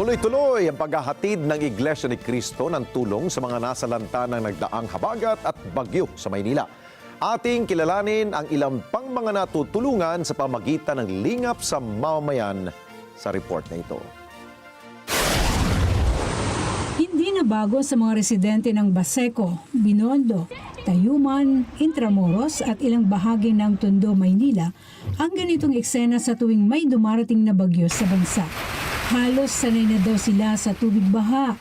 Tuloy-tuloy ang paghahatid ng Iglesia ni Cristo ng tulong sa mga nasalanta ng nagdaang habagat at bagyo sa Maynila. Ating kilalanin ang ilang pang mga natutulungan sa pamagitan ng lingap sa mamamayan sa report na ito. Hindi na bago sa mga residente ng Baseco, Binondo, Tayuman, Intramuros at ilang bahagi ng Tondo, Maynila ang ganitong eksena sa tuwing may dumarating na bagyo sa bansa. Halos sanay na daw sila sa tubig baha,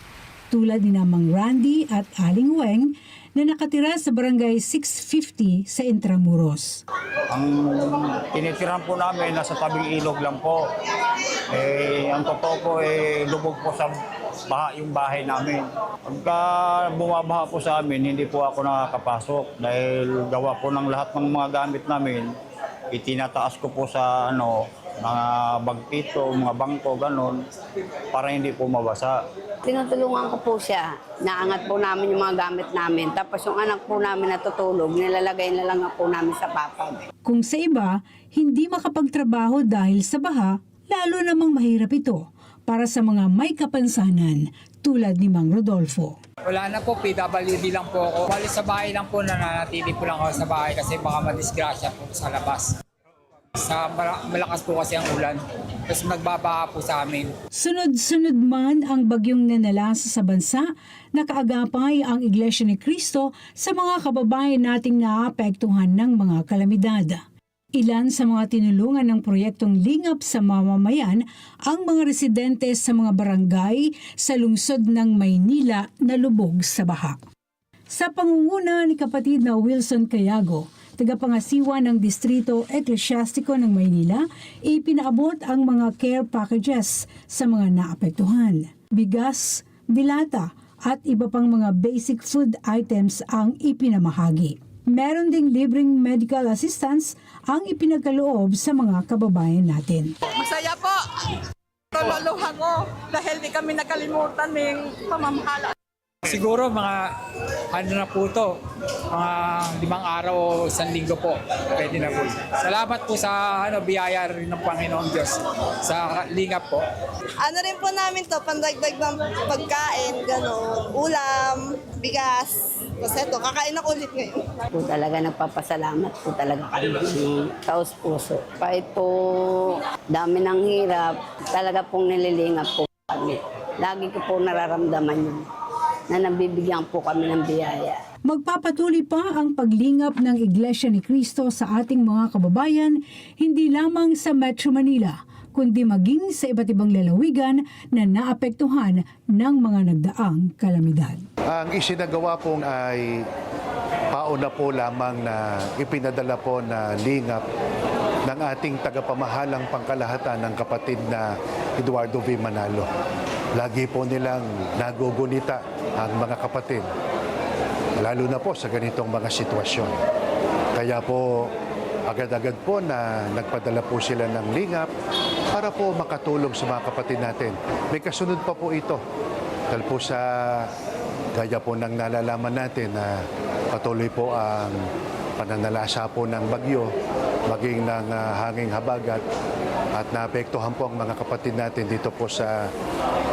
tulad ni Namang Randy at Aling Weng na nakatira sa barangay 650 sa Intramuros. Ang tinitirahan po namin, nasa tabing ilog lang po. Eh, ang totoo po, eh, lubog po sa baha yung bahay namin. Pagka bumabaha po sa amin, hindi po ako nakakapasok dahil gawa po ng lahat ng mga gamit namin. Itinataas ko po sa ano, mga bagpito, mga bangko, ganun, para hindi po mabasa. Tinutulungan ko po siya. Naangat po namin yung mga gamit namin. Tapos yung anak po namin natutulog, nilalagay na lang po namin sa papag. Kung sa iba, hindi makapagtrabaho dahil sa baha, lalo namang mahirap ito para sa mga may kapansanan tulad ni Mang Rodolfo. Wala na po, PWD lang po ako. Bali sa bahay lang po, nananatili po lang ako sa bahay kasi baka madisgrasya po sa labas. Sa mala- malakas po kasi ang ulan. Tapos nagbabaha po sa amin. Sunod-sunod man ang bagyong nanalasa sa bansa, nakaagapay ang Iglesia ni Cristo sa mga kababayan nating naapektuhan ng mga kalamidad. Ilan sa mga tinulungan ng proyektong Lingap sa Mamamayan ang mga residente sa mga barangay sa lungsod ng Maynila na lubog sa baha. Sa pangunguna ni kapatid na Wilson Cayago, tagapangasiwa ng Distrito Eklesyastiko ng Maynila, ipinaabot ang mga care packages sa mga naapektuhan. Bigas, dilata at iba pang mga basic food items ang ipinamahagi. Meron ding libreng medical assistance ang ipinagkaloob sa mga kababayan natin. Masaya po. Maluha ko dahil di kami nakalimutan ng pamamahala. Siguro mga ano na po to, mga limang araw o isang linggo po. Pwede na po. Salamat po sa ano, biyaya rin ng Panginoong Diyos sa lingap po. Ano rin po namin to, pandagdag ng pagkain, gano'n, ulam, bigas. Kasi ito, kakain ako ulit ngayon. Po talaga nagpapasalamat po talaga kami ng taos puso. Kahit po dami ng hirap, talaga pong nililingap po kami. Lagi ko po nararamdaman yun na nabibigyan po kami ng biyaya. Magpapatuloy pa ang paglingap ng Iglesia ni Cristo sa ating mga kababayan, hindi lamang sa Metro Manila, kundi maging sa iba't ibang lalawigan na naapektuhan ng mga nagdaang kalamidad. Ang isinagawa po ay pauna po lamang na ipinadala po na lingap ng ating tagapamahalang pangkalahatan ng kapatid na Eduardo V. Manalo. Lagi po nilang nagugunita ang mga kapatid, lalo na po sa ganitong mga sitwasyon. Kaya po agad-agad po na nagpadala po sila ng lingap para po makatulong sa mga kapatid natin. May kasunod pa po ito dahil po sa gaya po ng nalalaman natin na patuloy po ang pananalasa po ng bagyo, maging ng ah, hanging habagat at naapektuhan po ang mga kapatid natin dito po sa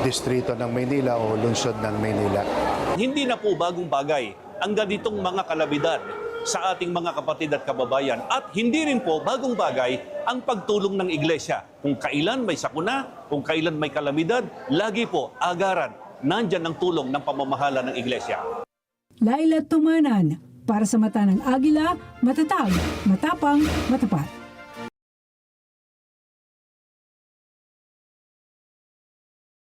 distrito ng Maynila o lungsod ng Maynila. Hindi na po bagong bagay ang ganitong mga kalabidad sa ating mga kapatid at kababayan. At hindi rin po bagong bagay ang pagtulong ng iglesia. Kung kailan may sakuna, kung kailan may kalamidad, lagi po agaran, nandyan ang tulong ng pamamahala ng iglesia. Laila Tumanan, para sa mata ng Agila, matatag, matapang, matapat.